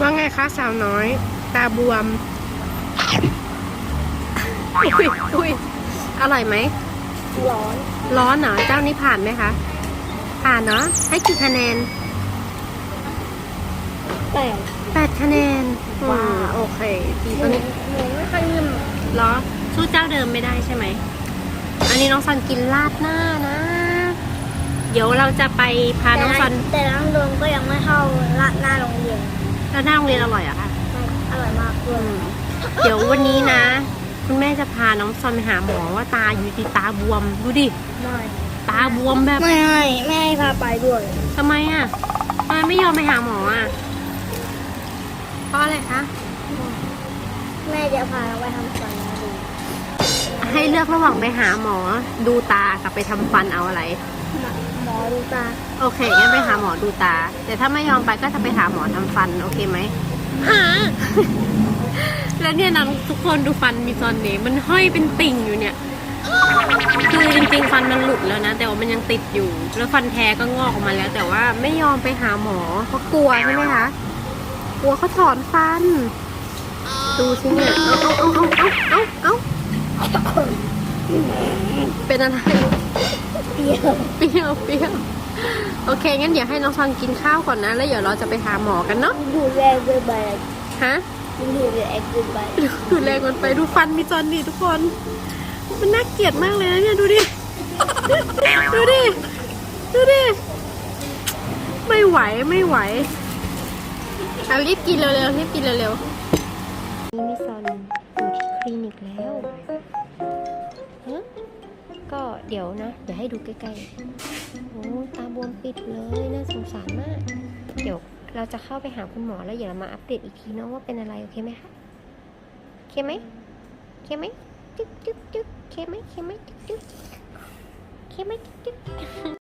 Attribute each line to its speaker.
Speaker 1: ว่าไงคะสาวน้อย ตาบวม อุ้ยอุ้ยอร่อยไหม
Speaker 2: ร้อน
Speaker 1: ร้อนเหรอ เจ้านี้ผ่านไหมคะ ผ่านเนาะ ให้กี่คะแนน
Speaker 2: แต่
Speaker 1: แปดคะแนน
Speaker 2: ว้าว
Speaker 1: อืมโอเคดี
Speaker 2: ห
Speaker 1: ตอน
Speaker 2: นู
Speaker 1: นี้
Speaker 2: หนูไม่ค่อยนิ่ม
Speaker 1: เหรอสู้เจ้าเดิมไม่ได้ใช่ไหม อันนี้น้องซันกินราดหน้านะ เดี๋ยวเราจะไปพาน้องซัน
Speaker 2: แต่น้ำรวมก็ยังไม่เข้าละหน้าโรงเรียน
Speaker 1: แล้วหน้าโรงเรียนอร่อยเหรอะคะ
Speaker 2: อร่อยมากด้วย
Speaker 1: เดี๋ยววันนี้นะ คุณแม่จะพาน้องซอนไปหาหมอว่าตาอยู่ดีตาบวมดูดิ
Speaker 2: ไม่
Speaker 1: ตาบวมแบบ
Speaker 2: ไม่ให้ไม่ให้พาไปด้วย
Speaker 1: ทำไมอะทำไมไม่ยอมไปหาหมออะเพราะอะไรคะ
Speaker 2: แม่จะพาเราไปทำฟันนะดู
Speaker 1: ให้เลือกระหว่างไปหาหมอดูตากับไปทำฟันเอาอะไร
Speaker 2: หมอดูตา
Speaker 1: โอเคงั้นไปหาหมอดูตา แต่ถ้าไม่ยอมไปก็จะไปหาหมอทำฟัน โอเคไหม หาแล้วเนี่ยน้องทุกคนดูฟันมีซอนเนมันห้อยเป็นติ่งอยู่เนี่ย คือจริงๆฟันมันหลุดแล้วนะ แต่ว่ามันยังติดอยู่ แล้วฟันแท้ก็งอกออกมาแล้ว แต่ว่าไม่ยอมไปหาหมอเพราะกลัวใช่ไหมคะกลัวเขาถอนฟัน ดูสิเนี่ยเอาเอาเอาเอาเอาเอา เป็นอะไร
Speaker 2: เปรี้ยว
Speaker 1: เปรี้ยวเปรี้ยวโอเค งั้นเดี๋ยวให้น้องซอนกินข้าวก่อนนะ แล้วเดี๋ยวเราจะไปหาหมอกันเนาะ
Speaker 2: ดูแรงเกินไป
Speaker 1: ฮะ
Speaker 2: ดูแรงเกินไป
Speaker 1: ดูแรงมันไปดูฟันมีจอนดิทุกคน มันน่าเกลียดมากเลยนะเนี่ยดูดิ ดูดิ ดูดิ ไม่ไหวไม่ไหวเอารีบกินเร็วๆรีบกินเร็วๆนี่มิซอนอยู่ที่ ลินิกแล้วก็เดี๋ยวนะ เดี๋ยวให้ดูใกล้ๆโอ้ตาบวมปิดเลยน่าสงสารมาก เดี๋ยวเราจะเข้าไปหาคุณหมอแล้วเดี๋ยวเรามาอัปเดตอีกทีเนาะว่าเป็นอะไรโอเคไหมคะโอเคไหมโอเคไหมจึ๊กจึ๊กจึ๊กโอเคไหมโอเคไหมจึ๊กจึ๊กโอเคไหมจึ๊กจึ๊ก